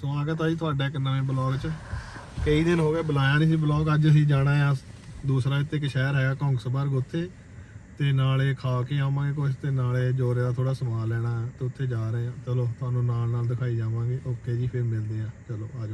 ਸਵਾਗਤ ਹੈ ਜੀ ਤੁਹਾਡਾ ਇੱਕ ਨਵੇਂ ਬਲੌਗ 'ਚ। ਕਈ ਦਿਨ ਹੋ ਗਏ ਬੁਲਾਇਆ ਨਹੀਂ ਸੀ ਬਲੌਗ, ਅੱਜ ਅਸੀਂ ਜਾਣਾ ਆ ਦੂਸਰਾ ਇੱਥੇ ਇੱਕ ਸ਼ਹਿਰ ਹੈਗਾ ਕੌਂਕਸਬਰਗ ਉੱਥੇ। ਤੇ ਨਾਲੇ ਖਾ ਕੇ ਆਵਾਂਗੇ ਕੁਝ ਤੇ ਨਾਲੇ ਜੋਰੇ ਦਾ ਥੋੜਾ ਸਮਾਨ ਲੈਣਾ ਹੈ ਤੇ ਉੱਥੇ ਜਾ ਰਹੇ ਆ। ਚਲੋ, ਤੁਹਾਨੂੰ ਨਾਲ ਨਾਲ ਦਿਖਾਈ ਜਾਵਾਂਗੇ। ਓਕੇ ਜੀ, ਫਿਰ ਮਿਲਦੇ ਆ। ਚਲੋ, ਆ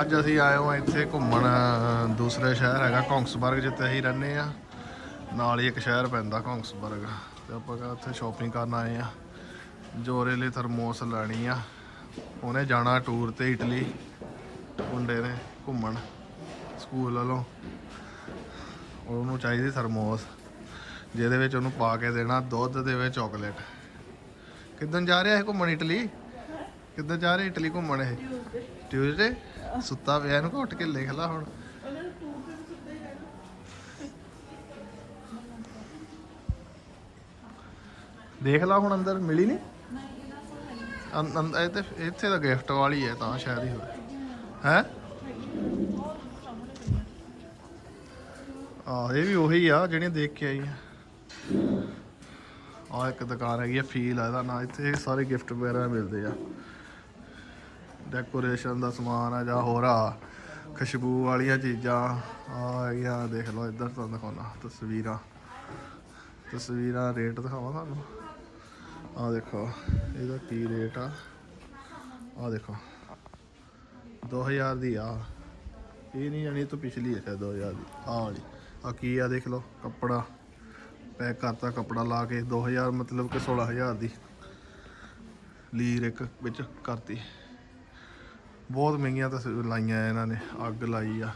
ਅੱਜ ਅਸੀਂ ਆਏ ਹਾਂ ਇੱਥੇ ਘੁੰਮਣ, ਦੂਸਰੇ ਸ਼ਹਿਰ ਹੈਗਾ ਕੌਂਕਸਬਰਗ ਜਿੱਥੇ ਅਸੀਂ ਰਹਿੰਦੇ ਆ ਨਾਲ ਹੀ ਇੱਕ ਸ਼ਹਿਰ ਪੈਂਦਾ ਕੌਂਕਸਬਰਗ ਤੇ ਆਪਾਂ ਕਿਹਾ ਉੱਥੇ ਸ਼ਾਪਿੰਗ ਕਰਨ ਆਏ ਆ ਜੋਰੇ ਲਈ ਥਰਮੋਸ ਲੈਣੀ ਆ। ਉਹਨੇ ਜਾਣਾ ਟੂਰ ਤੇ ਇਟਲੀ। ਮੁੰਡੇ ਨੇ ਘੁੰਮਣ ਸਕੂਲ ਵੱਲੋਂ। ਉਹਨੂੰ ਚਾਹੀਦੀ ਥਰਮੋਸ, ਜਿਹਦੇ ਵਿੱਚ ਉਹਨੂੰ ਪਾ ਕੇ ਦੇਣਾ ਦੁੱਧ ਦੇ ਵਿੱਚ ਚਾਕਲੇਟ ਕਿੱਦਣ ਜਾ ਰਿਹਾ ਇਹ ਘੁੰਮਣ ਇਟਲੀ? ਕਿੱਦਣ ਜਾ ਰਹੇ ਇਟਲੀ ਘੁੰਮਣ ਇਹ? ਟਿਊਜ਼ਡੇ ਸੁੱਤਾ ਪਿਆ ਇਹਨੂੰ ਘੁੱਟ ਕੇ ਲਿਖ ਲਾ ਹੁਣ। ਦੇਖ ਲਾ ਹੁਣ ਅੰਦਰ, ਮਿਲੀ ਨਹੀਂ? ਅੰ- ਇਹ ਤੇ ਇੱਥੇ ਤਾਂ ਗਿਫਟ ਵਾਲੀ ਹੈ, ਤਾਂ ਸ਼ਾਇਦ ਹੀ ਹੋਵੇ। ਹੈ? ਆ ਇਹ ਵੀ ਉਹੀ ਆ, ਜਿਹੜੀਆਂ ਦੇਖ ਕੇ ਆਈ ਆ। ਆ ਇੱਕ ਦੁਕਾਨ ਹੈਗੀ ਆ, ਫੀਲ ਆ ਇਹਦਾ ਨਾ। ਇੱਥੇ ਸਾਰੇ ਗਿਫਟ ਵਗੈਰਾ ਮਿਲਦੇ ਆ। ਡੈਕੋਰੇਸ਼ਨ ਦਾ ਸਮਾਨ ਆ ਜਾਂ ਹੋਰ ਆ, ਖੁਸ਼ਬੂ ਵਾਲੀਆਂ ਚੀਜ਼ਾਂ, ਆ ਹੈਗੀਆਂ, ਦੇਖ ਲਓ, ਇੱਧਰ ਤੁਹਾਨੂੰ ਦਿਖਾਉਣਾ, ਤਸਵੀਰਾਂ। ਤਸਵੀਰਾਂ ਰੇਟ ਦਿਖਾਵਾਂ ਤੁਹਾਨੂੰ? ਆ ਦੇਖੋ, ਇਹਦਾ ਕੀ ਰੇਟ ਆ? ਆ ਦੇਖੋ 2000 ਦੀ ਆ। ਇਹ ਨਹੀਂ ਜਾਣੀ ਇਹ ਤੋਂ ਪਿਛਲੀ ਹੈ ਸ਼ਾਇਦ 2000 ਦੀ। ਆ ਵਾਲੀ। ਆ ਕੀ ਆ ਦੇਖ ਲਓ, ਕੱਪੜਾ। ਪੈਕ ਕਰਤਾ ਕੱਪੜਾ ਲਾ ਕੇ 2000 ਮਤਲਬ ਕਿ 16000 ਦੀ ਲੀਰ ਇੱਕ ਵਿੱਚ ਕਰਤੀ। ਬਹੁਤ ਮਹਿੰਗੀਆਂ ਤਾਂ ਲਾਈਆਂ ਇਹਨਾਂ ਨੇ, ਅੱਗ ਲਾਈ ਆ,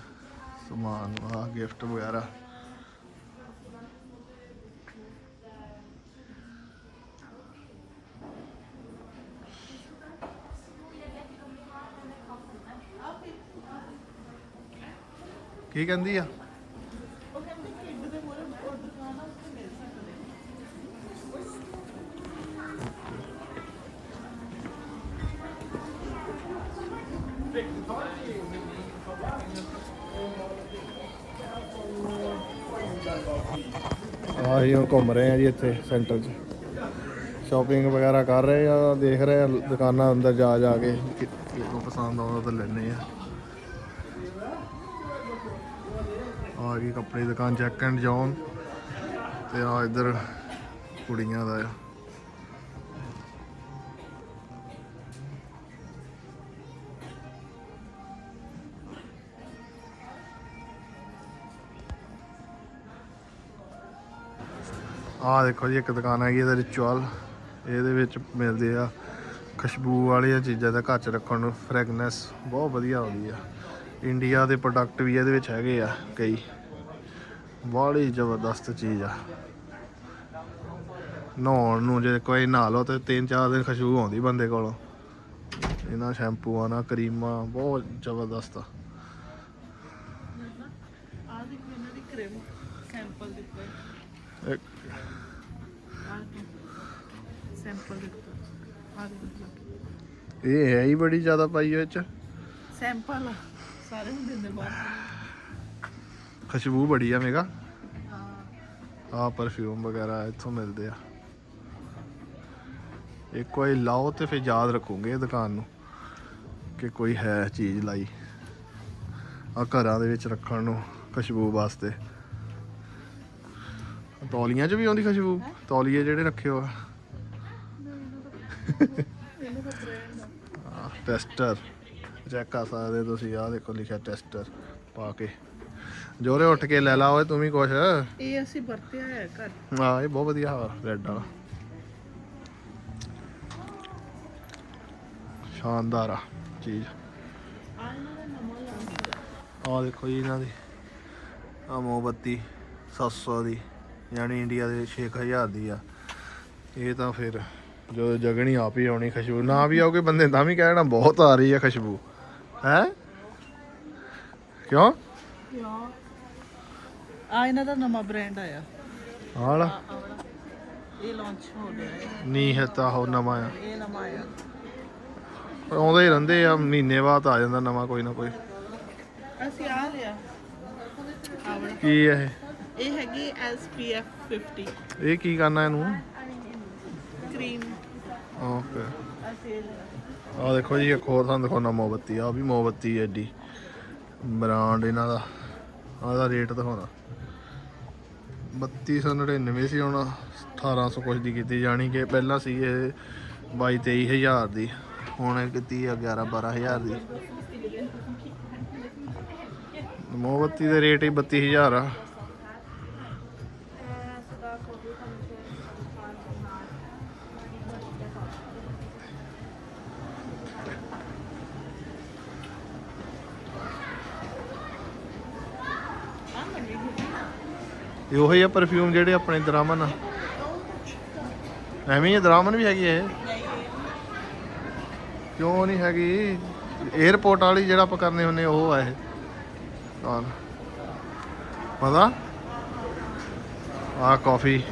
ਸਮਾਨ, ਆ ਗਿਫਟ ਵਗੈਰਾ। ਕੀ ਕਹਿੰਦੀ ਆ? ਘੁੰਮ ਰਹੇ ਆ ਜੀ ਇੱਥੇ ਸੈਂਟਰ 'ਚ। ਸ਼ਾਪਿੰਗ ਵਗੈਰਾ ਕਰ ਰਹੇ ਆ, ਦੇਖ ਰਹੇ ਆ, ਦੁਕਾਨਾਂ ਅੰਦਰ ਜਾ ਜਾ ਕੇ ਕਿ ਕਿਹਨੂੰ ਪਸੰਦ ਆਉਂਦਾ ਤਾਂ ਲੈਣੇ ਆ। ਆ ਗਈ ਕੱਪੜੇ ਦੀ ਦੁਕਾਨ ਜੈਕ ਐਂਡ ਜੌਨ ਤੇ ਆ ਇੱਧਰ ਕੁੜੀਆਂ ਦਾ ਆ। ਆਹ ਦੇਖੋ ਜੀ, ਇੱਕ ਦੁਕਾਨ ਹੈਗੀ ਇਹਦਾ ਰਿਚੁਅਲ ਇਹਦੇ ਵਿੱਚ ਮਿਲਦੇ ਆ ਖੁਸ਼ਬੂ ਵਾਲੀਆਂ ਚੀਜ਼ਾਂ ਦਾ ਘਰ 'ਚ ਰੱਖਣ ਨੂੰ ਫ੍ਰੈਗਨੈਂਸ ਬਹੁਤ ਵਧੀਆ ਆਉਂਦੀ ਆ। ਇੰਡੀਆ ਦੇ ਪ੍ਰੋਡਕਟ ਵੀ ਇਹਦੇ ਵਿੱਚ ਹੈਗੇ ਆ ਕਈ। ਬਾਹਲੀ ਜ਼ਬਰਦਸਤ ਚੀਜ਼ ਆ। ਨਹਾਉਣ ਨੂੰ ਜੇ ਕੋਈ ਨਹਾ ਲਓ ਤੇ ਤਿੰਨ ਚਾਰ ਦਿਨ ਖੁਸ਼ਬੂ ਆਉਂਦੀ ਬੰਦੇ ਕੋਲੋਂ। ਇਹਨਾਂ ਸ਼ੈਂਪੂਆਂ ਨਾਲ, ਕਰੀਮਾਂ, ਬਹੁਤ ਜ਼ਬਰਦਸਤ ਆ। ਆ ਦੇਖੋ, ਇਹਨਾਂ ਦੀ ਕਰੀਮ ਸੈਂਪਲ ਦਿੱਤਾ। ਇੱਕ ਸੈਂਪਲ ਦਿੱਤਾ ਇਹ ਹੈ ਹੀ ਬੜੀ ਜ਼ਿਆਦਾ ਪਾਈ ਵਿੱਚ ਸੈਂਪਲ ਸਾਰੇ ਨੂੰ ਦਿੰਦੇ ਬਾਅਦ ਖੁਸ਼ਬੂ ਬੜੀ ਆ ਮੇਗਾ ਆ ਪਰਫਿਊਮ ਵਗੈਰਾ ਇੱਥੋਂ ਮਿਲਦੇ ਆ। ਇੱਕ ਵਾਰੀ ਲਾਓ ਤੇ ਫਿਰ ਯਾਦ ਰੱਖੋਗੇ ਦੁਕਾਨ ਨੂੰ ਕਿ ਕੋਈ ਹੈ ਚੀਜ਼ ਲਾਈ। ਆ ਘਰਾਂ ਦੇ ਵਿੱਚ ਰੱਖਣ ਨੂੰ ਖੁਸ਼ਬੂ ਵਾਸਤੇ। ਤੌਲੀਆਂ 'ਚ ਵੀ ਆਉਂਦੀ ਖੁਸ਼ਬੂ? ਤੌਲੀਏ ਜਿਹੜੇ ਰੱਖੇ ਹੋ ਆ। ਟੈਸਟਰ ਚੈੱਕ ਕਰ ਸਕਦੇ ਤੁਸੀਂ ਆ ਦੇਖੋ ਲਿਖਿਆ ਟੈਸਟਰ ਪਾ ਕੇ। ਜੋਰੇ ਉੱਠ ਕੇ ਲੈ ਲਾ ਓਏ ਤੂੰ ਵੀ ਕੁਛ। ਇਹ ਅਸੀਂ ਵਰਤਿਆ ਹੈ ਘਰ। ਹਾਂ ਇਹ ਬਹੁਤ ਵਧੀਆ ਰੈੱਡ ਵਾਲਾ। ਸ਼ਾਨਦਾਰ ਆ ਚੀਜ਼। ਆ ਦੇਖੋ ਜੀ ਇਹਨਾਂ ਦੀ। ਆ ਮੋਮਬੱਤੀ 700 ਦੀ। ਯਾਨੀ ਇੰਡੀਆ ਦੇ 6000 ਦੀ ਆ। ਇਹ ਤਾਂ ਫਿਰ ਜੋ ਜਗਣੀ ਆਪ ਹੀ ਆਉਣੀ ਖੁਸ਼ਬੂ ਨਾ ਵੀ ਆਉਗੇ ਬੰਦੇ ਤਾਂ ਵੀ ਕਹਿਣਾ ਬਹੁਤ ਆ ਰਹੀ ਆ ਖੁਸ਼ਬੂ। ਹੈ? ਕਿਉਂ? ਆ ਇਹਨਾਂ ਦਾ ਨਵਾਂ ਬ੍ਰਾਂਡ ਆਇਆ। ਹਾਲ ਆ ਵਾਲਾ ਇਹ ਲਾਂਚ ਹੋ ਗਿਆ ਹੈ ਨਹੀਂ ਹੈ ਤਾਂ ਉਹ ਨਵਾਂ ਆ। ਇਹ ਨਵਾਂ ਆਇਆ ਆਉਂਦੇ ਹੀ ਰਹਿੰਦੇ ਆ ਮਹੀਨੇ ਬਾਅਦ ਆ ਜਾਂਦਾ ਨਵਾਂ ਕੋਈ ਨਾ ਕੋਈ। ਅਸੀਂ ਆ ਲਿਆ। ਕੀ ਹੈ ਇਹ? ਇਹ ਹੈਗੀ SPF 50 ਇਹ ਕੀ ਕਰਨਾ ਇਹਨੂੰ? Cream okay. ਆ ਦੇਖੋ ਜੀ ਇੱਕ ਹੋਰ ਤੁਹਾਨੂੰ ਦਿਖਾਉਣਾ ਮੋਮਬੱਤੀ। ਆ ਵੀ ਮੋਮਬੱਤੀ ਏਡੀ ਬ੍ਰਾਂਡ ਇਹਨਾਂ ਦਾ। ਆਹ ਦਾ ਰੇਟ ਦਿਖਾਉਣਾ। 3299 ਸੀ ਹੁਣ 1800 ਕੁਝ ਦੀ ਕੀਤੀ ਜਾਣੀ ਕਿ ਪਹਿਲਾਂ ਸੀ ਇਹ 22 23000 ਦੀ। ਹੁਣ ਕੀਤੀ ਆ 11 12000 ਦੀ। ਮੋਮਬੱਤੀ ਦੇ ਰੇਟ ਹੀ 32000 ਆ। ਇਹ ਉਹੀ ਆ ਪਰਫਿਊਮ ਜਿਹੜੇ ਆਪਣੇ ਦਰਾਮਨ ਆ। ਐਵੇਂ ਹੀ ਦਰਾਮਨ ਵੀ ਹੈਗੀ ਇਹ। ਕਿਉਂ ਨਹੀਂ ਹੈਗੀ? 에어ਪੋਰਟ ਵਾਲੀ ਜਿਹੜਾ ਆਪਾਂ ਕਰਨੇ ਹੁੰਨੇ ਉਹ ਆ ਇਹ। ਹਾਂ ਪਤਾ? ਆ ਕਾਫੀ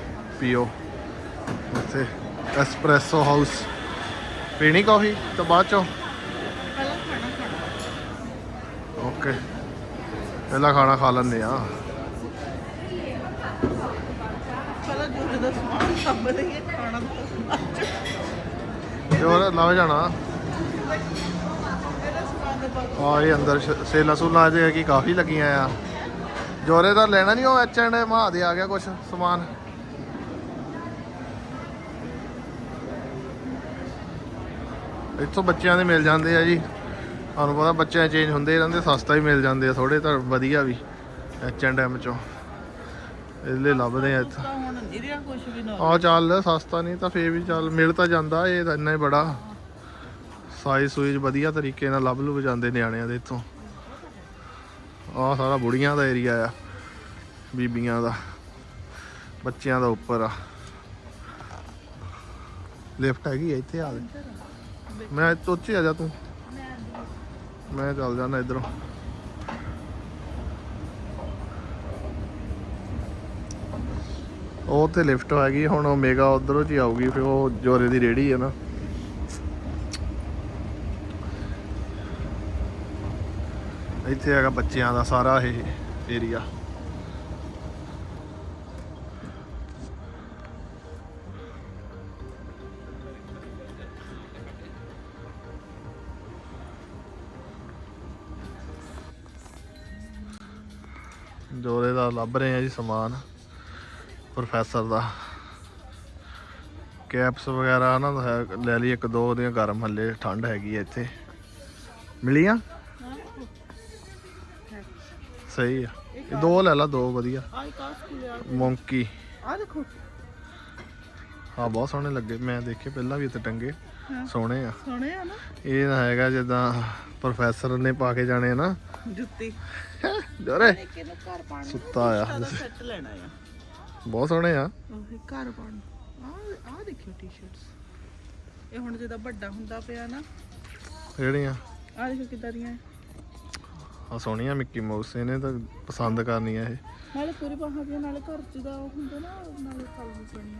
ਪੀਓ। ਉੱਥੇ ਐਸਪ੍ਰੈਸੋ ਹਾਊਸ ਪੀਣੀ ਕਾਫੀ ਤਾਂ ਬਾਅਦ ਚੋਂ? ਪਹਿਲਾਂ ਖਾਣਾ ਖਾਣਾ ਓਕੇ ਪਹਿਲਾਂ ਖਾਣਾ ਖਾ ਲੈਂਦੇ ਆ ਪਹਿਲਾਂ ਜੋ ਜਿਹਦਾ ਸਮਾਨ ਸਾਂਭ ਲਈਏ ਖਾਣਾ ਤੇ ਹੋਰ ਲੱਭ ਜਾਣਾ। ਆ, ਇਹ ਅੰਦਰ ਸ਼- ਸੇਲਾਂ ਸੂਲਾਂ ਅਜੇ ਕਾਫੀ ਲੱਗੀਆਂ ਆ। ਜੋਰੇ ਦਾ ਲੈਣਾ ਨਹੀਂ ਉਹ ਐਚ ਐਂਡ ਮਹਾ ਦੇ, ਆ ਗਿਆ ਕੁਛ ਸਮਾਨ। ਇੱਥੋਂ ਬੱਚਿਆਂ ਦੇ ਮਿਲ ਜਾਂਦੇ ਆ ਜੀ। ਤੁਹਾਨੂੰ ਪਤਾ ਬੱਚਿਆਂ ਚੇਂਜ ਹੁੰਦੇ ਹੀ ਰਹਿੰਦੇ, ਸਸਤਾ ਹੀ ਮਿਲ ਜਾਂਦੇ ਆ ਥੋੜੇ ਤਾਂ ਵਧੀਆ ਵੀ ਐਚ ਐਂਡ ਐਮ ਚੋਂ। ਇਹਲੇ ਲੱਭਦੇ ਆ ਇੱਥੇ। ਤਾਂ ਹੁਣ ਨਹੀਂ ਰਿਹਾ ਕੁਝ ਵੀ ਨਾ ਆ ਚੱਲ ਸਸਤਾ ਨਹੀਂ ਤਾਂ ਫੇਰ ਵੀ ਚੱਲ ਮਿਲ ਤਾਂ ਜਾਂਦਾ ਇਹ ਤਾਂ ਇੰਨਾ ਹੀ ਬੜਾ। ਸਾਈਜ਼ ਸੂਈਜ਼ ਵਧੀਆ ਤਰੀਕੇ ਨਾਲ ਲੱਭ ਲੁੱਭ ਜਾਂਦੇ ਨਿਆਣਿਆਂ ਦੇ ਇੱਥੋਂ। ਆ ਸਾਰਾ ਬੁੜੀਆਂ ਦਾ ਏਰੀਆ ਆ ਬੀਬੀਆਂ ਦਾ ਬੱਚਿਆਂ ਦਾ ਉੱਪਰ ਆ। ਲਿਫਟ ਹੈਗੀ ਆ ਇੱਥੇ ਆ ਦੇ। ਮੈਂ ਉੱਚੇ ਆ ਜਾ ਤੂੰ। ਮੈਂ ਚੱਲ ਜਾਣਾ ਇਧਰੋਂ। ਉਹ ਤੇ ਲਿਫਟ ਹੈਗੀ ਹੁਣ ਓਮੇਗਾ ਉਧਰੋਂ ਚ ਹੀ ਆਊਗੀ, ਫਿਰ ਉਹ ਜੋਰੇ ਦੀ ਰੇੜੀ ਹੈ ਨਾ। ਇੱਥੇ ਹੈਗਾ ਬੱਚਿਆਂ ਦਾ ਸਾਰਾ ਇਹ ਏਰੀਆ ਜੋਰੇ ਦਾ ਲੱਭ ਰਹੇ ਆ ਜੀ ਸਮਾਨ। ਪ੍ਰੋਫੈਸਰ ਦਾ। ਕੈਪਸ ਵਗੈਰਾ ਨਾ ਹੈ ਲੈ ਲਈ ਇੱਕ ਦੋ ਉਹਦੀਆਂ ਗਰਮ ਹੱਲੇ ਠੰਡ ਹੈਗੀ ਆ ਇੱਥੇ। ਮਿਲੀਆਂ? ਸਹੀ ਆ। ਇਹ ਦੋ ਲੈ ਲਾ ਦੋ ਵਧੀਆ। ਆ ਆ ਆ ਮੌਂਕੀ। ਆ ਦੇਖੋ। ਹਾਂ ਬਹੁਤ ਸੋਹਣੇ ਲੱਗੇ। ਮੈਂ ਦੇਖੇ ਪਹਿਲਾਂ ਵੀ ਇੱਥੇ ਟੰਗੇ। ਸੋਹਣੇ ਆ। ਸੋਹਣੇ ਆ ਨਾ। ਇਹ ਨਾ ਹੈਗਾ ਜਿੱਦਾਂ ਪ੍ਰੋਫੈਸਰ ਨੇ ਪਾ ਕੇ ਜਾਣੇ ਆ ਨਾ। ਜੁੱਤੀ। ਜੋਰੇ। ਸੁੱਤਾ ਆ। ਸੈੱਟ ਲੈਣਾ ਆ। ਬਹੁਤ ਸੋਹਣੇ ਆ। ਉਹ ਘਰ ਪਾਣ ਆ ਆ ਦੇਖਿਓ ਟੀ-ਸ਼ਰਟਸ ਇਹ ਹੁਣ ਜਿਹਦਾ ਵੱਡਾ ਹੁੰਦਾ ਪਿਆ ਨਾ। ਜਿਹੜੀਆਂ। ਆ ਦੇਖੋ ਕਿੱਦਾਂ ਦੀਆਂ। ਆ ਸੋਹਣੀਆਂ ਮਿੱਕੀ ਮਾਊਸ ਇਹਨੇ ਤਾਂ ਪਸੰਦ ਕਰਨੀਆਂ ਇਹ। ਨਾਲੇ ਪੂਰੀ ਬਾਹਾਂ ਦੀਆਂ ਨਾਲੇ ਘਰ ਚ ਦਾ ਉਹ ਹੁੰਦਾ ਨਾ ਨਾਲੇ ਵੀ ਪੈਣੀ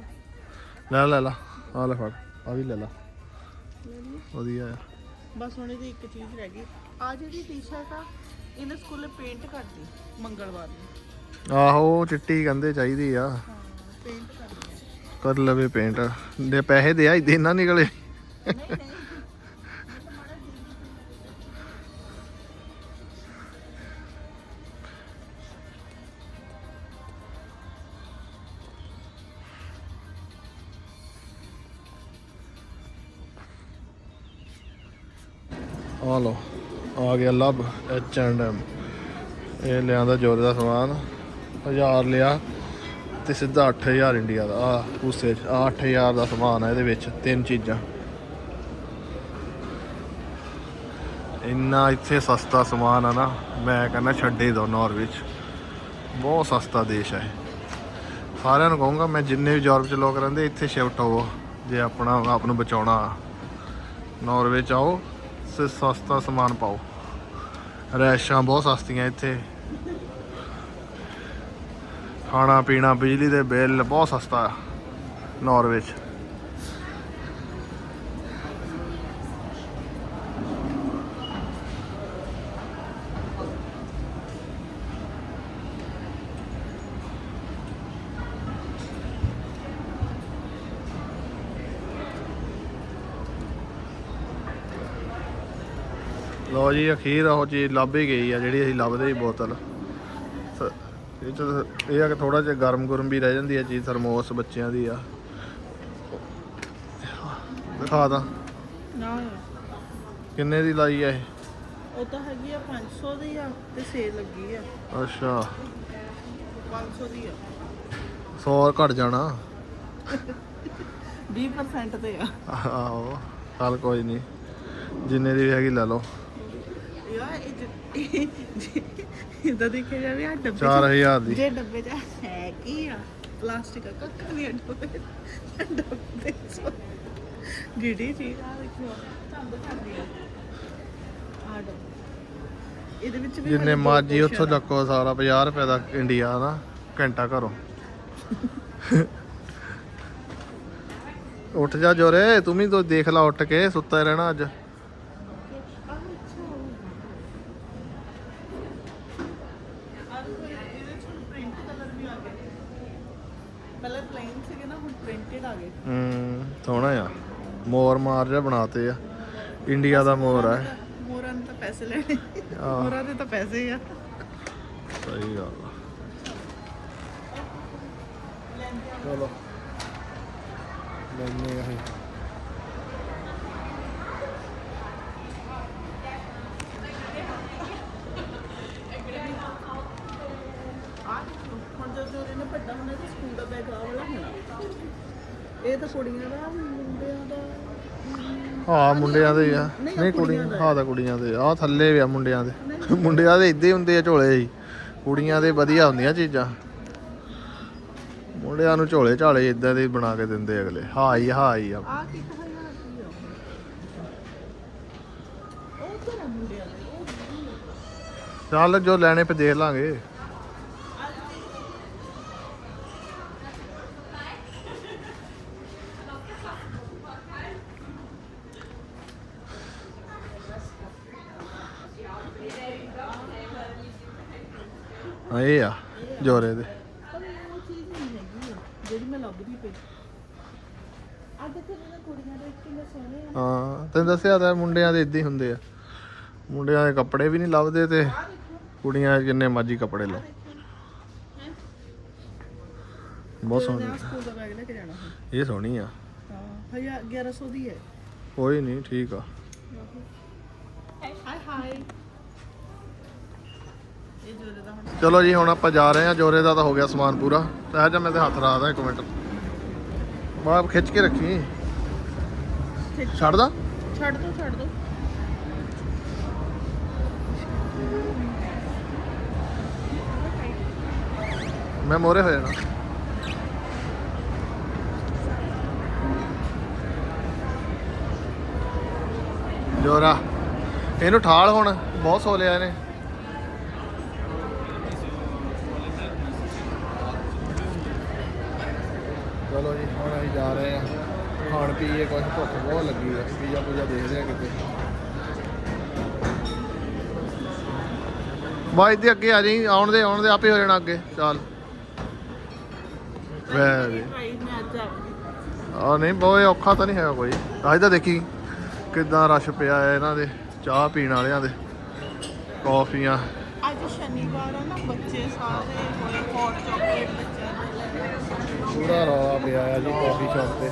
ਲੈ ਲੈ ਲਾ ਆ ਲੈ ਫੜ ਆ ਵੀ ਲੈ ਲਾ। ਵਧੀਆ ਆ। ਬਸ ਹੁਣ ਇਹਦੀ ਇੱਕ ਚੀਜ਼ ਰਹਿ ਗਈ। ਆ ਜਿਹੜੀ ਟੀ-ਸ਼ਰਟ ਆ ਇਹਨੇ ਸਕੂਲੇ ਪੇਂਟ ਕਰਦੀ ਮੰਗਲਵਾਰ ਨੂੰ। ਆਹੋ ਚਿੱਟੀ ਕਹਿੰਦੇ ਚਾਹੀਦੀ ਆ। ਪੇਂਟ ਆ। ਕਰ ਲਵੇ ਪੇਂਟ ਦੇ ਪੈਸੇ ਦੇ ਆਈ ਦੇਣਾ ਨਿਕਲੇ। ਨਹੀਂ ਨਹੀਂ ਆ ਲੋ ਆ ਗਿਆ ਲੱਭ ਐਚ ਐਂਡ ਐਮ ਇਹ ਲਿਆਂਦਾ ਜੋਰ ਦਾ ਸਮਾਨ। 1000 ਲਿਆ ਤੇ ਸਿੱਧਾ 8000 ਇੰਡੀਆ ਦਾ ਆ ਉਸੇ ਚ ਆ 8000 ਦਾ ਸਮਾਨ ਆ ਇਹਦੇ ਵਿੱਚ, ਤਿੰਨ ਚੀਜ਼ਾਂ। ਇੰਨਾ ਇੱਥੇ ਸਸਤਾ ਸਮਾਨ ਆ ਨਾ, ਮੈਂ ਕਹਿੰਦਾ ਛੱਡੇ ਦੋ ਨਾਰਵੇ ਚ ਬਹੁਤ ਸਸਤਾ ਦੇਸ਼ ਹੈ ਇਹ। ਸਾਰਿਆਂ ਨੂੰ ਕਹੂੰਗਾ, ਮੈਂ ਜਿੰਨੇ ਵੀ ਯੂਰਪ ਚ ਲੋਕ ਰਹਿੰਦੇ, ਇੱਥੇ ਸ਼ਿਫਟ ਹੋਵੋ, ਜੇ ਆਪਣਾ, ਆਪ ਨੂੰ ਬਚਾਉਣਾ। ਨਾਰਵੇ ਚ ਆਓ ਸ- ਸਸਤਾ ਸਮਾਨ ਪਾਓ। ਰੈਸ਼ਾਂ ਬਹੁਤ ਸਸਤੀਆਂ ਇੱਥੇ। ਖਾਣਾ ਪੀਣਾ, ਬਿਜਲੀ ਦੇ ਬਿੱਲ ਬਹੁਤ ਸਸਤਾ ਆ ਨਾਰਵੇ 'ਚ ਲੋ ਜੀ, ਅਖੀਰ ਉਹ ਚੀਜ਼ ਲੱਭ ਹੀ ਗਈ ਆ, ਜਿਹੜੀ ਅਸੀਂ ਲੱਭਦੇ ਸੀ ਬੋਤਲ। ਇਹ ਚ ਇਹ ਆ ਕਿ ਥੋੜਾ ਜਿਹਾ ਗਰਮ ਗੁਰਮ ਵੀ ਰਹਿ ਜਾਂਦੀ ਆ ਚੀਜ਼ ਥਰਮੋਸ ਬੱਚਿਆਂ ਦੀ ਆ। ਦਿਖਾ ਦਾ। ਨਾ। ਕਿੰਨੇ ਦੀ ਲਾਈ ਆ ਇਹ? ਉਹ ਤਾਂ ਹੈਗੀ ਆ 500 ਦੀ ਆ ਤੇ ਸੇਲ ਲੱਗੀ ਆ। ਅੱਛਾ। 500 ਦੀ ਆ। 100 ਘਟ ਜਾਣਾ। 20% ਤੇ ਆ। ਆਹੋ ਚੱਲ ਕੋਈ ਨਹੀਂ ਜਿੰਨੇ ਦੀ ਵੀ ਹੈਗੀ ਲੈ ਲਓ। ਯਾਰ ਇਹ ਇਦਾਂ ਦੇਖਿਆ ਜਾਵੇ ਆ ਡੱਬੇ 'ਚ- 4000 ਦੀ। ਜੇ ਡੱਬੇ 'ਚ ਹੈ ਕੀ ਆ? ਪਲਾਸਟਿਕ ਆ ਕੱਖ ਨਹੀਂ ਆ ਡੱਬੇ 'ਚ। ਡੱਬੇ 'ਚ। ਜਿਹੜੀ ਚੀਜ਼ ਆ ਦੇਖੋ ਚੰਦ ਕਰਦੀ ਆ। ਆ ਡੱਬਾ। ਇਹਦੇ ਵਿੱਚ ਵੀ ਜਿੰਨੇ ਮਰਜ਼ੀ ਉੱਥੋਂ। ਚੱਕੋ ਸਾਰਾ 50 ਰੁਪਏ ਦਾ ਇੰਡੀਆ ਦਾ ਘੰਟਾ ਘਰੋਂ। ਉੱਠ ਜਾ ਜੋਰੇ ਤੂੰ ਵੀ ਤੋ ਦੇਖ ਲਾ ਉੱਠ ਕੇ ਸੁੱਤਾ ਰਹਿਣਾ ਅੱਜ ਆਹ ਅੱਛਾ ਆਹ ਦੇਖੋ, ਇਹਦੇ 'ਚ ਹੁਣ ਪ੍ਰਿੰਟ ਕਲਰ ਵੀ ਆ ਗਏ ਪਹਿਲਾਂ ਪਲੇਨ ਸੀਗੇ ਨਾ ਹੁਣ ਪ੍ਰਿੰਟਡ ਆ ਗਏ ਹੂੰ ਸੋਹਣਾ ਆ ਮੋਰ ਮਾਰ ਜਿਹਾ ਬਣਾਤੇ ਆ। ਇੰਡੀਆ ਦਾ ਮੋਰ ਆ। ਮੋਰਾਂ ਨੂੰ ਤਾਂ ਪੈਸੇ ਲੈਣੇ। ਆਹ। ਮੋਰਾਂ ਦੇ ਤਾਂ ਪੈਸੇ ਆ। ਸਹੀ ਗੱਲ ਆ। ਚਲੋ। ਲੈਣੇ ਆ ਇਹ ਆ ਦੇਖੋ, ਹੁਣ ਜਦੋਂ ਇਹਨੇ ਵੱਡਾ ਹੋਣਾ ਤੇ ਸਕੂਲ ਦਾ ਬੈਗ ਆ ਵਾਲਾ ਹੋਣਾ ਇਹ ਤਾਂ ਕੁੜੀਆਂ ਦਾ ਮੁੰਡਿਆਂ ਦਾ। ਹਾਂ ਮੁੰਡਿਆਂ ਦੇ ਆ। ਨਹੀਂ, ਕੁੜੀਆਂ। ਹਾਂ ਤਾਂ ਕੁੜੀਆਂ ਦੇ। ਆ ਥੱਲੇ ਵੀ ਆ ਮੁੰਡਿਆਂ ਦੇ। ਮੁੰਡਿਆਂ ਦੇ ਇੱਦਾਂ ਹੁੰਦੇ ਆ ਝੋਲੇ ਹੀ। ਕੁੜੀਆਂ ਦੇ ਵਧੀਆ ਹੁੰਦੀਆਂ ਚੀਜ਼ਾਂ। ਮੁੰਡਿਆਂ ਨੂੰ ਝੋਲੇ ਝਾਲੇ ਇਦਾਂ ਦੇ ਬਣਾ ਕੇ ਦਿੰਦੇ ਅਗਲੇ। ਹਾਂ ਹੀ ਹਾਂ ਹੀ ਆ? ਆ ਕੀ ਕਹਾ ਆ ਚੱਲ ਜੋ ਲੈਣੇ ਪੇ ਦੇਖ ਲਾਂਗੇ। ਇਹ ਆ ਜੋਰੇ ਦੇ। ਪਰ ਉਹ ਚੀਜ਼ ਨਹੀਂ ਹੈਗੀ ਆ, ਜਿਹੜੀ ਮੈਂ ਲੱਭਦੀ ਪਈ। ਆ ਦੇਖੋ ਇਹਨਾਂ ਕੁੜੀਆਂ ਦੇ ਕਿੰਨੇ ਸੋਹਣੇ ਆ। ਹਾਂ ਤੈਨੂੰ ਦੱਸਿਆ ਤਾਂ ਮੁੰਡਿਆਂ ਦੇ ਇਦਾਂ ਹੀ ਹੁੰਦੇ ਆ। ਮੁੰਡਿਆਂ ਦੇ ਕੱਪੜੇ ਵੀ ਨਹੀਂ ਲੱਭਦੇ ਤੇ ਆ ਕੁੜੀਆਂ ਜਿੰਨੇ ਮਰਜ਼ੀ ਕੱਪੜੇ ਲਓ ਬਹੁਤ ਸੋਹਣਾ। ਸੋਹਣੀ ਸਕੂਲ ਦਾ ਬੈਗ ਲੈ ਕੇ ਜਾਣਾ ਹੁਣ ਇਹ ਸੋਹਣੀ ਆ। ਹਾਂ ਹਜ਼ਾਰ 1100 ਦੀ ਹੈ। ਕੋਈ ਨਹੀਂ ਠੀਕ ਆ। ਚਲੋ ਜੀ ਹੁਣ ਆਪਾਂ ਜਾ ਰਹੇ ਹਾਂ। ਜੋਰੇ ਦਾ ਤਾਂ ਹੋ ਗਿਆ ਸਮਾਨ ਪੂਰਾ। ਸਹਿਜ ਮੈਂ ਤੇ ਹੱਥ ਰਾਦਾ ਇੱਕ ਮਿੰਟ। ਬਾਹਰ ਖਿੱਚ ਕੇ ਰੱਖੀ। ਛੱਡ ਦਾ? ਛੱਡ ਦੋ ਛੱਡ ਦੋ। ਮੈਂ ਮੋਰੇ ਹੋ ਜਾਣਾ ਜੋਰਾ ਇਹਨੂੰ ਠਾਲ ਹੁਣ। ਬਹੁਤ ਸੋ ਲਿਆ ਇਹਨੇ। ਹੁਣ ਅਸੀਂ ਜਾ ਰਹੇ ਆ। ਖਾਣ ਪੀਏ ਕੁਝ ਭੁੱਖ ਬਹੁਤ ਲੱਗੀ ਆ। ਪੀਜ਼ਾ ਪੂਜਾ ਦੇਖਦੇ ਆ ਕਿਤੇ। ਬਾਈ ਦੇ ਅੱਗੇ ਆ ਜਾਈ ਆਉਣ ਦੇ ਆਉਣ ਦੇ ਆਪੇ ਹੋ ਜਾਣਾ ਅੱਗੇ। ਚੱਲ। ਵੈਰੀ। ਆ ਨਹੀਂ ਬਹੁਤ ਔਖਾ ਤਾਂ ਨਹੀਂ ਹੈਗਾ ਕੋਈ। ਅੱਜ ਤਾਂ ਦੇਖੀ ਕਿਦਾਂ ਰਸ਼ ਪਿਆ ਹੈ ਇਹਨਾਂ ਦੇ ਚਾਹ ਪੀਣ ਵਾਲਿਆਂ ਦੇ। ਕੌਫੀਆਂ। ਅੱਜ ਸ਼ਨੀਵਾਰ ਆ ਨਾ ਬੱਚੇ ਸਾਰੇ ਕੋਈ ਹੌਟ ਚਾਕਲੇਟ ਬੱਚਿਆਂ ਨੂੰ ਪੂਰਾ ਰੌਲਾ ਪਿਆ ਹੈ ਜੀ ਕਾਫੀ ਸ਼ਾਪ ਤੇ।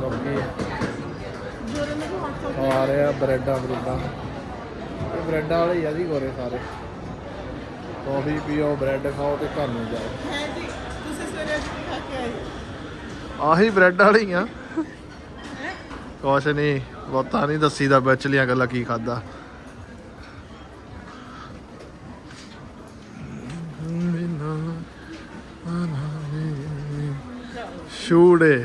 ਲੋਕੀ ਆ ਰਹੇ ਆ ਬ੍ਰੈਡਾਂ ਬਰੂਡਾਂ। ਇਹ ਬ੍ਰੈਡਾਂ ਵਾਲੇ ਹੀ ਆ ਜੀ ਗੋਰੇ ਸਾਰੇ। ਕਾਫੀ ਪੀਓ ਬ੍ਰੈਡ ਖਾਓ ਤੇ ਘਰ ਨੂੰ ਜਾਓ। ਹੈ ਜੀ ਤੁਸੀਂ ਸਵੇਰੇ ਅੱਜ ਕੀ ਖਾ ਕੇ ਆਏ। ਆਹੀ ਬ੍ਰੈਡ ਵਾਲੇ ਹੀ ਆ। ਕੁਛ ਨਹੀਂ ਬਹੁਤਾ ਨਹੀਂ ਦੱਸੀ ਦਾ ਵਿਚਲੀਆਂ ਗੱਲਾਂ ਕੀ ਖਾਦਾ ਸ਼ੂੜੇ।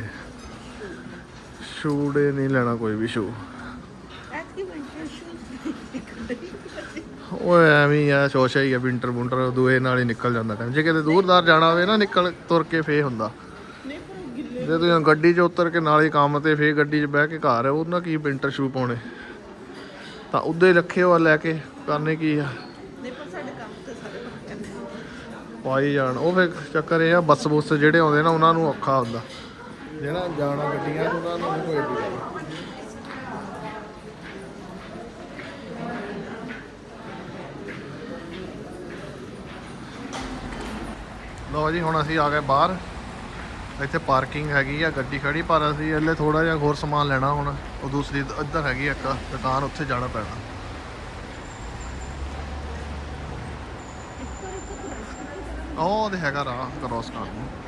ਸ਼ੂੜੇ ਨਹੀਂ ਲੈਣਾ ਕੋਈ ਵੀ ਸ਼ੂ। ਓਏ ਐਵੇਂ ਆ ਸ਼ੋਸ਼ਾ ਹੀ ਆ ਵਿੰਟਰ ਬੁੰਟਰ ਦੂਏ ਨਾਲ ਹੀ ਨਿਕਲ ਜਾਂਦਾ ਟਾਈਮ ਜੇ ਕਿਤੇ ਦੂਰਦਾਰ ਜਾਣਾ ਹੋਵੇ ਨਾ ਨਿਕਲ ਤੁਰ ਕੇ ਫੇ ਹੁੰਦਾ। ਜੇ ਤੁਸੀਂ ਗੱਡੀ 'ਚ ਉਤਰ ਕੇ ਨਾਲ ਹੀ ਕੰਮ ਤੇ ਫੇਰ ਗੱਡੀ 'ਚ ਬਹਿ ਕੇ ਘਰ ਉਹਨਾਂ ਕੀ ਵਿੰਟਰ ਸ਼ੂ ਪਾਉਣੇ? ਤਾਂ ਉਦੋਂ ਹੀ ਰੱਖੇ ਹੋ ਲੈ ਕੇ ਕਰਨੇ ਕੀ ਆ? ਪਾਈ ਜਾਣ। ਉਹ ਫੇਰ ਚੱਕਰ ਇਹ ਆ ਬੱਸ ਬੁੱਸ ਜਿਹੜੇ ਆਉਂਦੇ ਨਾ ਉਹਨਾਂ ਨੂੰ ਔਖਾ ਹੁੰਦਾ। ਜਿਹੜਾ ਜਾਣਾ ਗੱਡੀਆਂ 'ਚ ਉਹਨਾਂ ਨੂੰ ਕੋਈ ਏਡੀ ਗੱਲ। ਲਓ ਜੀ, ਹੁਣ ਅਸੀਂ ਆ ਗਏ ਬਾਹਰ। ਇੱਥੇ ਪਾਰਕਿੰਗ ਹੈਗੀ ਆ, ਗੱਡੀ ਖੜੀ, ਪਰ ਅਸੀਂ ਹਲੇ ਥੋੜਾ ਜਿਹਾ ਹੋਰ ਸਮਾਨ ਲੈਣਾ ਹੁਣ। ਉਹ ਦੂਸਰੀ ਇੱਧਰ ਹੈਗੀ ਇੱਕ ਦੁਕਾਨ, ਉੱਥੇ ਜਾਣਾ ਪੈਣਾ। ਉਹ ਤੇ ਹੈਗਾ ਰਾਹ ਕ੍ਰੋਸ ਕਰਨ ਨੂੰ।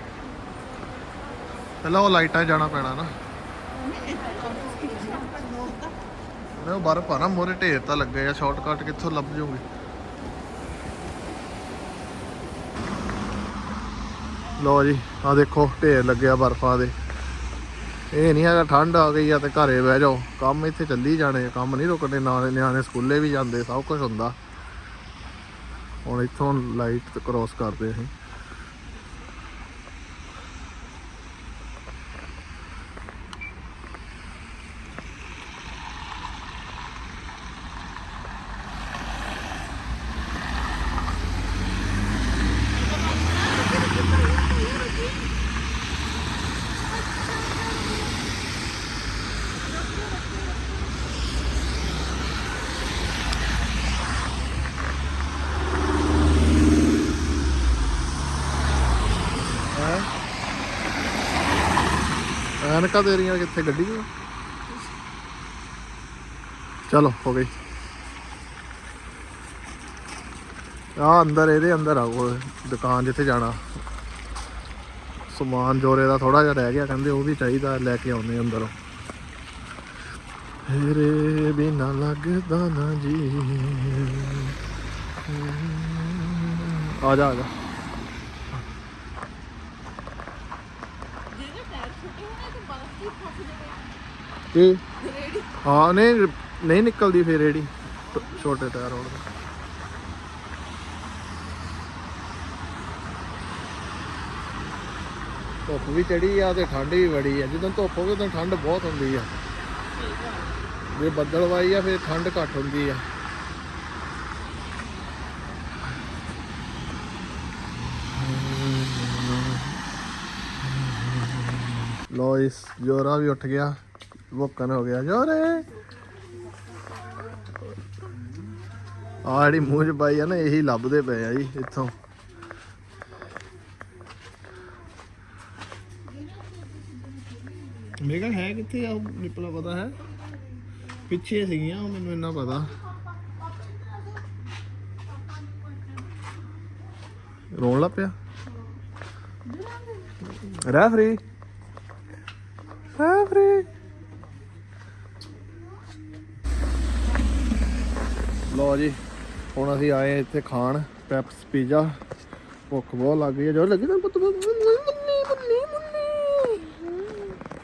ਪਹਿਲਾਂ ਉਹ ਲਾਈਟਾਂ ਜਾਣਾ ਪੈਣਾ ਨਾ। ਨੇ ਉਹ ਬਰਫ਼ ਆ ਨਾ ਮੋਰੇ ਢੇਰ ਤਾਂ ਲੱਗੇ ਆ ਸ਼ਾਰਟਕਟ ਕਿੱਥੋਂ ਲੱਭ ਜੂਗੇ? ਲੋ ਜੀ ਆ ਦੇਖੋ, ਢੇਰ ਲੱਗਿਆ ਬਰਫਾਂ ਦੇ। ਇਹ ਨਹੀਂ ਹੈਗਾ, ਠੰਡ ਆ ਗਈ ਆ ਤੇ ਘਰੇ ਬਹਿ ਜਾਓ। ਕੰਮ ਇੱਥੇ ਚੱਲੀ ਜਾਣੇ ਕੰਮ ਨਹੀਂ ਰੁਕਣੇ, ਨਾਲੇ ਨਿਆਣੇ ਸਕੂਲੇ ਵੀ ਜਾਂਦੇ, ਸਭ ਕੁਝ ਹੁੰਦਾ। ਹੁਣ ਇੱਥੋਂ ਲਾਈਟ ਕ੍ਰੋਸ ਕਰਦੇ ਅਸੀਂ ਹੈਂ ਐਨਕਾਂ ਤੇਰੀਆਂ ਕਿੱਥੇ ਗੱਡੀ 'ਚ ਚਲੋ, ਹੋ ਗਈ। ਆ ਅੰਦਰ, ਇਹਦੇ ਅੰਦਰ ਆ ਉਹ ਦੁਕਾਨ ਜਿੱਥੇ ਜਾਣਾ। ਸਮਾਨ ਜੋਰੇ ਦਾ ਥੋੜਾ ਜਿਹਾ ਰਹਿ ਗਿਆ, ਕਹਿੰਦੇ ਉਹ ਵੀ ਚਾਹੀਦਾ, ਲੈ ਕੇ ਆਉਨੇ ਅੰਦਰੋਂ। ਤੇਰੇ ਬਿਨਾ ਲੱਗਦਾ ਨਾ ਜੀ। ਆ ਜਾ ਆ ਜਾ ਜਿਹੜੇ ਟਾਇਰ ਛੋਟੇ ਹੋਣੇ ਤੇ ਬਰਫ਼ ਦੀ ਫਸ ਜਾਵੇ ਕੀ ਹਾਂ ਨਹੀਂ ਨਹੀਂ ਨਿਕਲਦੀ ਫੇਰ ਰੇੜੀ। ਛੋਟੇ ਟਾਇਰ ਹੋਣ ਦੇ। ਧੁੱਪ ਵੀ ਚੜੀ ਆ ਤੇ ਠੰਡ ਵੀ ਬੜੀ ਆ। ਜਦੋਂ ਧੁੱਪ ਹੋਵੇ ਤਾਂ ਠੰਡ ਬਹੁਤ ਹੁੰਦੀ ਆ। ਜੇ ਬੱਦਲਵਾਈ ਆ ਫੇਰ ਠੰਡ ਘੱਟ ਹੁੰਦੀ ਆ। ਲੋ ਇਸ ਜੋਰਾ ਵੀ ਉੱਠ ਗਿਆ ਭੁੱਕਣ ਹੋ ਗਿਆ ਜੋਰੇ। ਆ ਜਿਹੜੀ ਮੂੰਹ ਚ ਪਾਈ ਆ ਨਾ ਇਹੀ ਲੱਭਦੇ ਪਏ ਆ ਜੀ ਇੱਥੋਂ। ਮੇਗਾ ਹੈ ਕਿੱਥੇ ਆ? ਉਹ ਨਿਪਲਾ ਪਤਾ ਹੈ। ਪਿੱਛੇ ਸੀਗੀਆਂ ਉਹ ਮੈਨੂੰ ਇੰਨਾ ਪਤਾ। ਰੋਣ ਲੱਗ ਪਿਆ। ਰੈਫਰੀ। ਰੈਫਰੀ ਲੋ ਜੀ, ਹੁਣ ਅਸੀਂ ਆਏ ਇੱਥੇ ਖਾਣ ਪੈਪਸ ਪੀਜ਼ਾ ਭੁੱਖ ਬਹੁਤ ਲੱਗ ਗਈ ਜੋ ਲੱਗੀ ਤਾਂ ਪੁੱਤ ਮੁੰਨੀ ਮੁੰਨੀ ਮੁੰਨੀ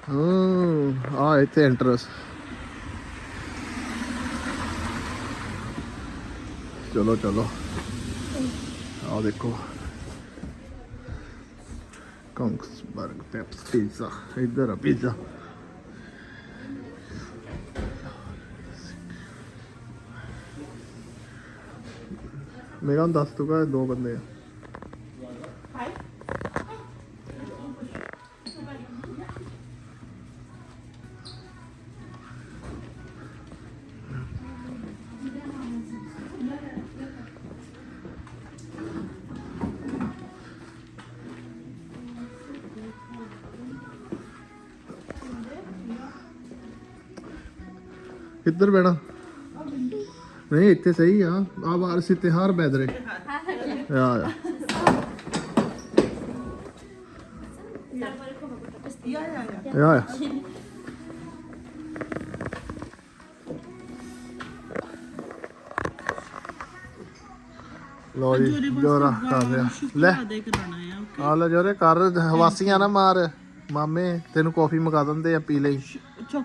ਹਾਂ, ਆ ਇੱਥੇ ਐਂਟਰਸ ਚਲੋ ਚਲੋ। ਆ ਦੇਖੋ। ਕੰਕਸਬਰਗ ਪੈਪਸ ਪੀਜ਼ਾ ਇੱਧਰ ਆ ਪੀਜ਼ਾ ਮੇਰਾ ਦੱਸ ਤੁਗਾ ਦੋ ਬੰਦੇ ਆ ਕਿੱਧਰ ਬੈਣਾ ਨਹੀਂ ਇੱਥੇ ਸਹੀ ਆ। ਆ ਬਾਹਰ ਸੀ ਤਿਹਾਰ ਬੈਦਰੇ ਆ ਆ। ਆ ਆ। ਲੋ ਜੀ ਜੋਰਾ ਕਰ ਲੈ। ਆ ਲੈ ਜੋਰੇ ਕਰ। ਹਵਾਸੀਆਂ ਨਾ ਮਾਰ। ਮਾਮੇ ਤੈਨੂੰ ਕਾਫੀ ਮੰਗਾ ਦਿੰਦੇ ਆ ਪੀ ਲਈ।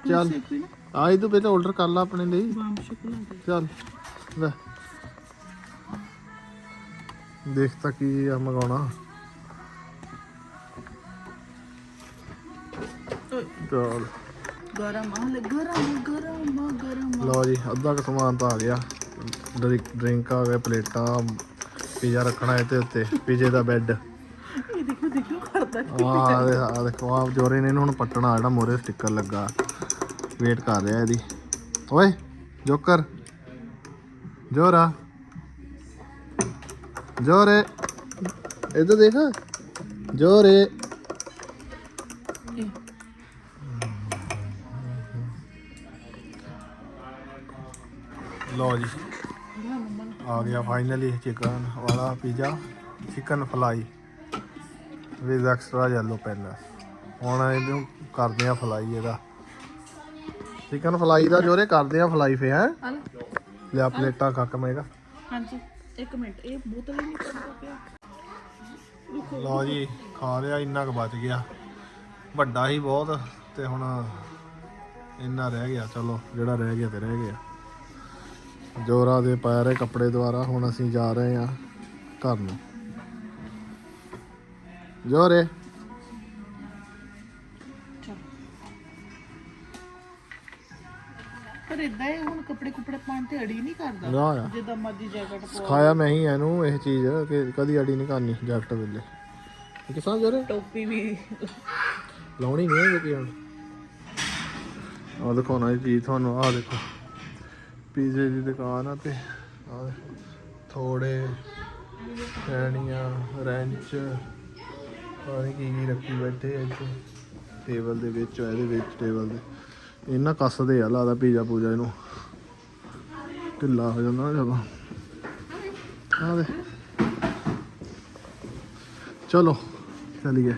ਚੱਲ। ਆ ਇਹ ਤੋਂ ਪਹਿਲਾਂ ਆਰਡਰ ਕਰ ਲਾ ਆਪਣੇ ਲਈ। ਬਾਮ ਸ਼ੁਕਲਾ ਚੱਲ ਲੈ। ਦੇਖ ਤਾਂ ਕੀ ਆ ਮੰਗਾਉਣਾ। ਚੱਲ। ਗਰਮ ਆ ਲੈ ਗਰਮ ਗਰਮ ਆ, ਗਰਮ ਆ। ਲਓ ਜੀ ਅੱਧਾ ਕੁ ਸਮਾਨ ਤਾਂ ਆ ਗਿਆ। ਡਰਿੰਕ ਆ ਗਏ ਪਲੇਟਾਂ ਪੀਜ਼ਾ ਰੱਖਣਾ ਇਹਦੇ ਉੱਤੇ ਪੀਜ਼ੇ ਦਾ ਬੈੱਡ। ਇਹ ਦੇਖੋ ਦੇਖੋ ਕਰਦਾ ਆ ਦੇਖੋ ਆ ਜੋਰੇ ਨੇ ਇਹਨੂੰ ਹੁਣ ਪੱਟਣਾ ਜਿਹੜਾ ਮੋਰੇ ਸਟicker ਲੱਗਾ। ਵੇਟ ਕਰ ਰਿਹਾ ਇਹਦੀ। ਓਏ, ਜੋਕਰ। ਜੋਰਾ ਜੋਰੇ ਇੱਧਰ ਦੇਖ। ਜੋਰੇ ਇਹ ਲਓ ਜੀ। ਆ ਗਿਆ ਫਾਈਨਲੀ ਚਿਕਨ ਵਾਲਾ pizza chicken fly with extra yellow PAN ਹੁਣ ਇਹਨੂੰ ਕਰਦੇ ਆ ਫਲਾਈ ਇਹਦਾ। ਚਿਕਨ ਫਲਾਈ ਦਾ ਜੋਰੇ ਕਰਦੇ ਆ ਫਲਾਈ ਫੇ ਹੈ? ਲਿਆ ਪਲੇਟਾਂ ਕੱਕ ਮੇਗਾ ਹਾਂਜੀ ਇੱਕ ਮਿੰਟ ਇਹ ਬੋਤਲ ਹੀ ਨਹੀਂ ਪਿਆ ਲਓ ਜੀ ਖਾ ਲਿਆ ਇੰਨਾ ਕੁ ਬਚ ਗਿਆ। ਵੱਡਾ ਹੀ ਬਹੁਤ ਤੇ ਹੁਣ ਇੰਨਾ ਰਹਿ ਗਿਆ ਚਲੋ ਜਿਹੜਾ ਰਹਿ ਗਿਆ ਤੇ ਰਹਿ ਗਿਆ। ਜੋਰਾ ਦੇ ਪਾ ਰਹੇ ਕੱਪੜੇ ਦੁਆਰਾ ਹੁਣ ਅਸੀਂ ਜਾ ਰਹੇ ਹਾਂ ਘਰ ਨੂੰ। ਜੋਰੇ। ਕੱਪੜੇ ਕੁਪੜੇ ਪਾਉਣ ਤੇ ਅੜੀ ਨਹੀਂ ਕਰਦਾ। ਨਾ ਆ ਜਿੱਦਾਂ ਮਰਜ਼ੀ ਜੈਕਟ ਪਵਾ ਸਿਖਾਇਆ ਮੈਂ ਹੀ ਇਹਨੂੰ ਇਹ ਚੀਜ਼ ਕਿ ਕਦੀ ਅੜੀ ਨਹੀਂ ਕਰਨੀ ਜੈਕਟ ਵੇਲੇ। ਕਿਸਾਂ ਜੋਰੇ ਟੋਪੀ ਵੀ। ਲਾਉਣੀ ਨਹੀਂ ਹੈ ਕਿ ਹੁਣ? ਆਹ ਦੇਖੋ ਨਾ ਇਹ ਚੀਜ਼ ਤੁਹਾਨੂੰ ਆਹ ਦੇਖੋ। ਪੀਜ਼ੇ ਦੀ ਦੁਕਾਨ ਆ ਤੇ ਆਹ ਥੋੜੇ ਰੈਣੀਆਂ ਰੈਂਚ ਪਾਣੀ ਕੀ ਕੀ ਰੱਖੀ ਬੈਠੇ ਆ ਇੱਥੇ। ਟੇਬਲ ਦੇ ਵਿੱਚ ਇਹਦੇ ਵਿੱਚ ਟੇਬਲ ਦੇ। ਇਹਨਾਂ ਕੱਸਦੇ ਆ ਲਾਦਾ ਪੀਜ਼ਾ ਪੂਜਾ ਇਹਨੂੰ। ਢਿੱਲਾ ਹੋ ਜਾਂਦਾ ਨਾ ਜਦੋਂ। ਆ ਦੇ ਚਲੋ, ਚਲੀਏ।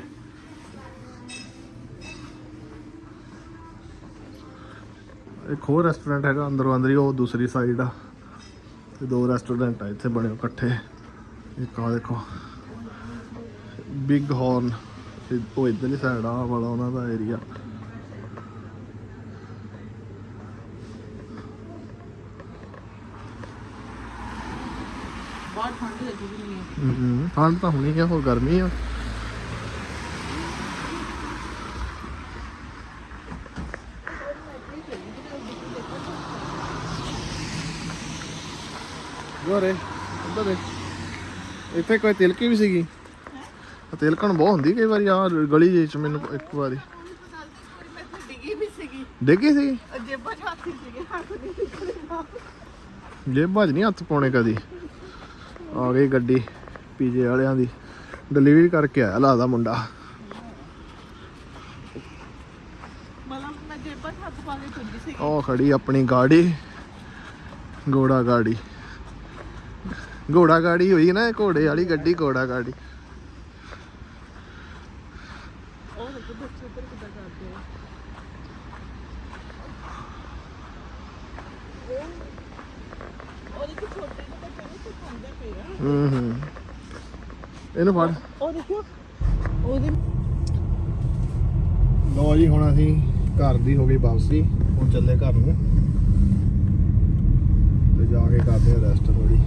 ਇੱਕ ਹੋਰ ਰੈਸਟੋਰੈਂਟ ਹੈਗਾ, ਅੰਦਰੋਂ ਅੰਦਰ ਹੀ, ਉਹ ਦੂਸਰੀ ਸਾਈਡ ਆ। ਤੇ ਦੋ ਰੈਸਟੋਰੈਂਟ ਆ, ਇੱਥੇ ਬਣੇ ਇਕੱਠੇ। ਇੱਕ ਆ ਦੇਖੋ ਬਿਗ ਹੌਰਨ ਉਹ ਇਧਰਲੀ ਸਾਈਡ ਆ, ਵਾਲਾ ਉਹਨਾਂ ਦਾ ਏਰੀਆ ਬਹੁਤ ਠੰਡ ਹੈ ਤਾਂ ਹੁਣੀ ਹੈ ਹੋਰ ਗਰਮੀ ਆ। ਗੋਰੇ ਉੱਧਰ ਇੱਥੇ ਕੋਈ ਤਿਲਕੀ ਵੀ ਸੀਗੀ? ਆ ਤਿਲਕਣ ਬਹੁਤ ਹੁੰਦੀ ਕਈ ਵਾਰੀ ਆ ਗਲੀ ਜਿਹੀ ਚ ਮੈਨੂੰ ਇੱਕ ਵਾਰੀ। ਮੈਂ ਤਾਂ ਡਿੱਗੀ ਵੀ ਸੀਗੀ? ਡਿੱਗੀ ਸੀ ਜੇਬਾਂ ਚ ਹੱਥ ਸੀਗੇ ਹੱਥ ਨਹੀਂ ਨਿਕਲੇ। ਜੇਬਾਂ 'ਚ ਨਹੀਂ ਹੱਥ ਪਾਉਣੇ ਕਦੀ। ਆ ਗਈ ਗੱਡੀ ਪੀਜੇ ਵਾਲਿਆਂ ਦੀ। ਡਿਲੀਵਰੀ ਕਰਕੇ ਆਇਆ ਲਾਦਾ ਮੁੰਡਾ। ਉਹ ਖੜੀ ਆਪਣੀ ਗਾੜੀ ਘੋੜਾ ਗਾੜੀ। ਘੋੜਾ ਗਾੜੀ ਹੋਈ ਨਾ ਘੋੜੇ ਵਾਲੀ ਗੱਡੀ ਘੋੜਾ ਗਾੜੀ ਉਹ ਦੇਖੋ ਬੱਚੇ ਉੱਪਰ ਕਿੱਦਾਂ ਕਰਦੇ ਆ ਉਹ- ਉਹ ਦੇਖੋ ਛੋਟੇ ਜਿਹੇ ਬੱਚੇ ਨੂੰ ਸਿਖਾਉਂਦੇ ਪਏ ਆ ਹੂੰ ਹੂੰ ਇਹਨੂੰ ਫੜ। ਉਹ ਦੇਖੋ ਉਹਦੇ ਲੋ ਜੀ ਹੁਣ ਅਸੀਂ ਘਰ ਦੀ ਹੋ ਗਈ ਵਾਪਸੀ। ਹੁਣ ਚੱਲੇ ਘਰ ਨੂੰ। ਤੇ ਜਾ ਕੇ ਕਰਦੇ ਆ ਰੈਸਟ ਥੋੜੀ